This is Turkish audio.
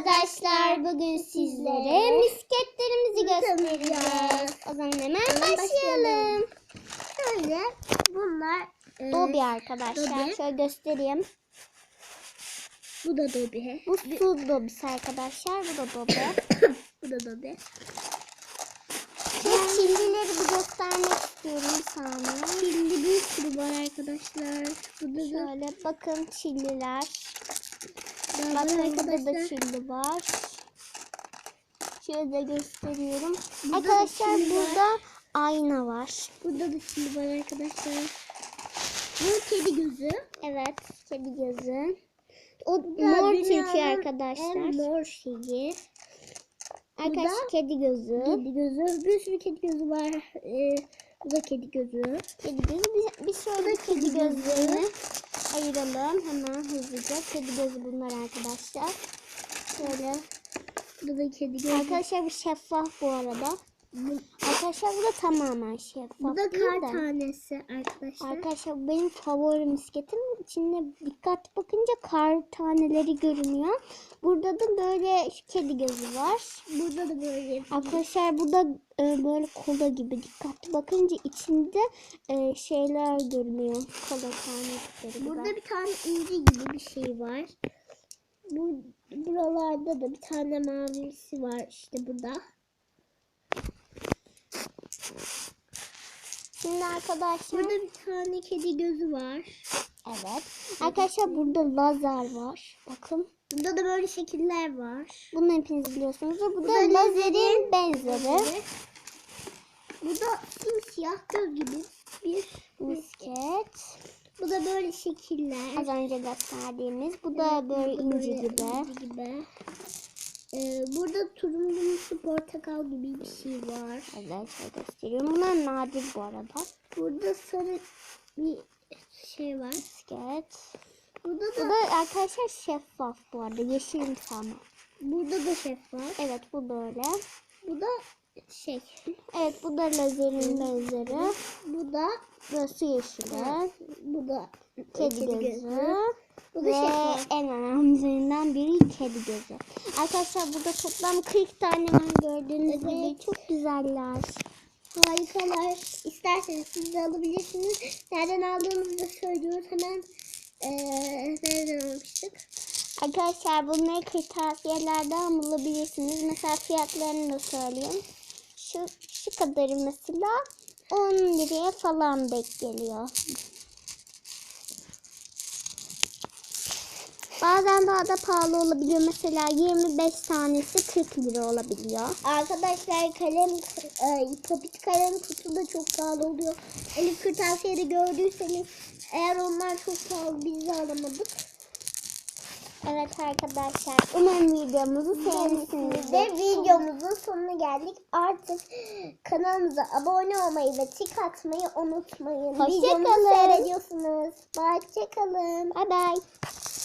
arkadaşlar bugün sizlere misketlerimizi göstereceğiz. O zaman hemen başlayalım. Şöyle bunlar e, Dobi arkadaşlar. Dobi. Şöyle göstereyim. bu da Dobi. Bu su dobisi arkadaşlar. Bu da dobi. bu da Dobi. Ve çillileri bir göstermek istiyorum bir saniye. Şimdi bir sürü var arkadaşlar. Bu da da Şöyle bakın çilliler. Bakın burada da çilli var. Şöyle gösteriyorum. Burada da arkadaşlar çilli var. burada ayna var. Burada da şimdi var arkadaşlar. Bu kedi gözü. Evet, kedi gözü. O da mor En arkadaşlar. mor şeyi. Arkadaşlar da kedi gözü. Kedi gözü. Bir sürü kedi gözü var. Ee, bu da kedi gözü. Kedi gözü. Bir, bir şöyle kedi kedi gözlerini ayıralım. Hemen hızlıca. Kedi gözü bunlar arkadaşlar. Şöyle. Bu da kedi gözü. Arkadaşlar bu şeffaf bu arada. Bu, Arkadaşlar bu da tamamen şeffaf. bu da kar de. tanesi arkadaşlar. Arkadaşlar bu benim favori misketim. İçinde dikkat bakınca kar taneleri görünüyor. Burada da böyle şu kedi gözü var. Burada da böyle Arkadaşlar burada e, böyle kola gibi dikkatli bakınca içinde e, şeyler görünüyor. Kola tanecikleri gibi. Burada bir tane inci gibi bir şey var. Bu buralarda da bir tane mavisi var işte burada. Şimdi arkadaşlar Burada bir tane kedi gözü var. evet. Arkadaşlar burada lazer var. Bakın. Burada da böyle şekiller var. Bunu hepiniz biliyorsunuz. Bu, Bu da, lazerin benzeri. Bu da simsiyah göz gibi bir Misket. Bu da böyle şekiller. Az önce gösterdiğimiz. Bu da böyle da inci gibi. inci gibi. Ee, burada turuncumsu portakal gibi bir şey var. Evet şöyle gösteriyorum. Bunlar nadir bu arada. Burada sarı bir şey var. Misket. Burada Bu da da arkadaşlar şeffaf bu arada. Yeşil tamam. burada da şef var. Evet bu böyle. Bu da şey. Evet bu da lazerin benzeri. Bu da Burası yeşili. bu da Kedi gözü. Bu da Ve şeffaf. en önemlilerinden biri kedi gözü. Arkadaşlar burada toplam 40 tane var gördüğünüz Evet. gibi. Çok güzeller. Harikalar. İsterseniz siz de alabilirsiniz. Nereden aldığımızı da söylüyoruz. Hemen eee nereden almıştık? Arkadaşlar bunları kırtasiyelerden bulabilirsiniz. Mesela fiyatlarını da söyleyeyim. Şu, şu kadarı mesela 10 liraya falan denk geliyor. Bazen daha da pahalı olabiliyor. Mesela 25 tanesi 40 lira olabiliyor. Arkadaşlar kalem, e, popit kalem kutu da çok pahalı oluyor. Elif kırtasiyede gördüyseniz eğer onlar çok pahalı biz de alamadık. Evet arkadaşlar umarım videomuzu Ve sevmişsinizdir. videomuzun sonuna geldik. Artık kanalımıza abone olmayı ve tik atmayı unutmayın. Hoşça Videomuzu seyrediyorsunuz. Hoşçakalın. Bye bye.